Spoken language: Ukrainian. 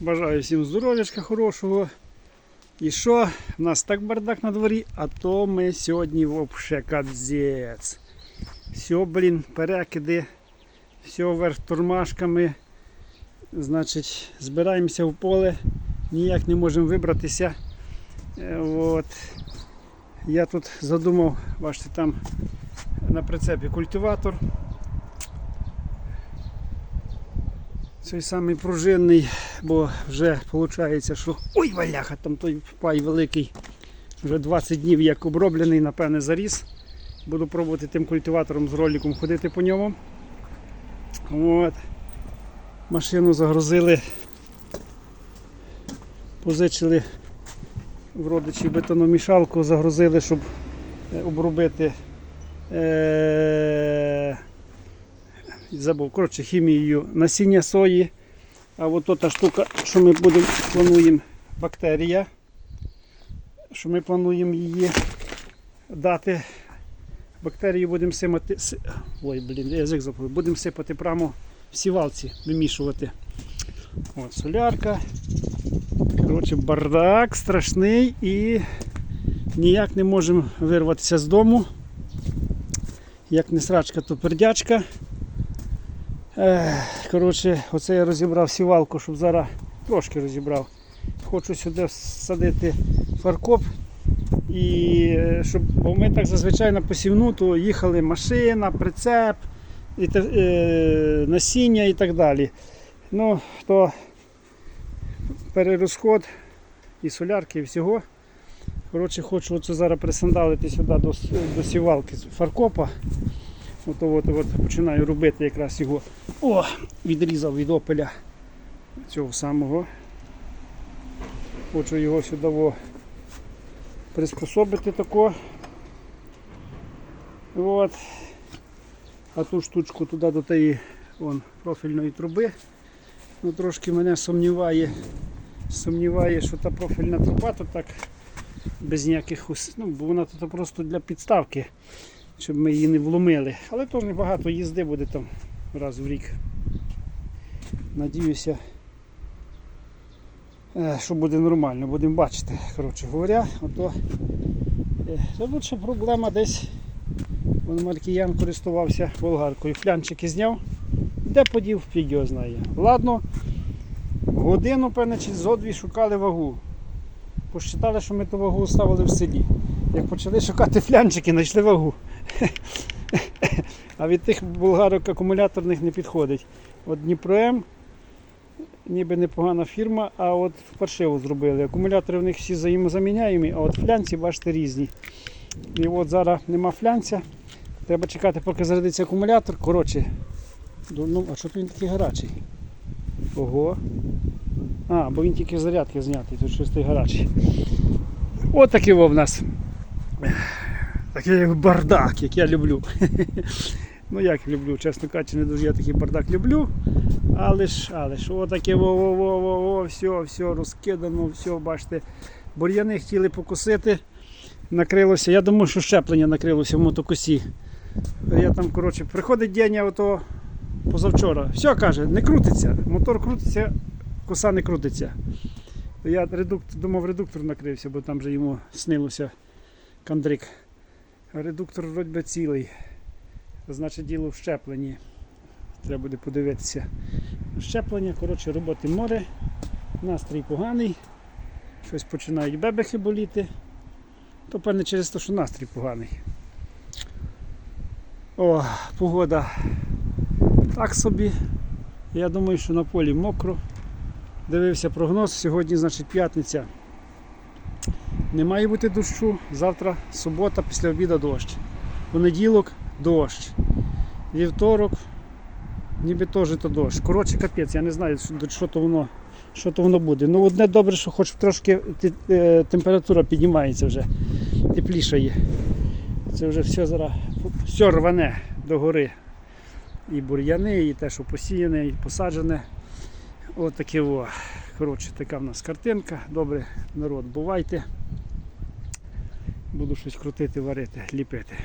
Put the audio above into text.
Бажаю всім здоров'ячка хорошого. І що? У нас так бардак на дворі, а то ми сьогодні вообще капзець. Все, блін, перекиди, все вверх тормашками. Значить, збираємося в поле, ніяк не можемо вибратися. Е, От. Я тут задумав, бачите, там на прицепі культиватор. Цей самий пружинний, бо вже виходить, що. Ой, валяха, там той пай великий. Вже 20 днів як оброблений, напевне, заріс. Буду пробувати тим культиватором з роликом ходити по ньому. От. Машину загрузили, позичили в родичі бетономішалку, загрузили, щоб е, обробити. Е- забув, коротше, хімією насіння сої. А от та штука, що ми будемо плануємо, бактерія, що ми плануємо її дати. Бактерію будемо сипати. си- Ой, блін, язик заплив. Будемо сипати прямо в сівалці, вимішувати. От, солярка. Коротше, бардак страшний і ніяк не можемо вирватися з дому. Як не срачка, то пердячка. Коротше, оце я розібрав сівалку, щоб зараз трошки розібрав. Хочу сюди всадити фаркоп. І е, щоб, бо ми так зазвичай на посівну, то їхали машина, прицеп, і, е, насіння і так далі. Ну, то перерозход і солярки, і всього. Коротше, хочу оце зараз присандалити сюди до, до сівалки фаркопа. От, от, от починаю робити якраз його. О, відрізав від опеля цього самого. Хочу його сюди приспособити тако. От. А ту штучку туди до тієї вон, профільної труби. Ну, трошки мене сумніває, сумніває, що та профільна труба то так без ніяких ну, бо вона тут просто для підставки щоб ми її не вломили. Але теж небагато їзди буде там раз в рік. Надіюся, е, що буде нормально, будемо бачити. Коротше говоря, ото е, тут ще проблема десь. Маркіян користувався болгаркою. Флянчики зняв. Де подів, фіг його знає. Ладно, годину, певне, чи зо дві шукали вагу. Посчитали, що ми ту вагу ставили в селі. Як почали шукати флянчики, знайшли вагу. А від тих болгарок акумуляторних не підходить. От Дніпром, ніби непогана фірма, а от паршиво зробили. Акумулятори в них всі взаємозаміняємі, а от флянці, бачите, різні. І от зараз нема флянця. Треба чекати, поки зарядиться акумулятор. Коротше, ну, а що він такий гарячий? Ого. А, бо він тільки зарядки знятий, тут щось той гарячий. От такий в нас. Такий бардак, як я люблю. ну як люблю, чесно кажучи, не дуже я такий бардак люблю. Але ж, але ж, отаке во-во-во-во, все, все розкидано, все, бачите. Бур'яни хотіли покусити, накрилося. Я думаю, що щеплення накрилося в мотокосі. Я там, коротше, приходить день, ото позавчора. Все каже, не крутиться. Мотор крутиться, коса не крутиться. Я редуктор, думав, редуктор накрився, бо там же йому снилося кандрик. Редуктор вроді би цілий. Значить діло в щепленні. Треба буде подивитися. Щеплення, коротше, роботи море. Настрій поганий. Щось починають бебехи боліти. То певне через те, що настрій поганий. О, погода так собі. Я думаю, що на полі мокро. Дивився прогноз. Сьогодні, значить, п'ятниця. Не має бути дощу. Завтра субота, після обіду дощ. Понеділок дощ. Вівторок, ніби теж то дощ. Коротше, капець, я не знаю, що, то, воно, що то воно буде. Ну одне добре, що хоч трошки е, температура піднімається вже, теплішає. Це вже все зараз все рване до гори. І бур'яни, і те, що посіяне, і посаджене. От таке во. Коротше, така в нас картинка. Добре, народ, бувайте. Буду щось крутити, варити, ліпити.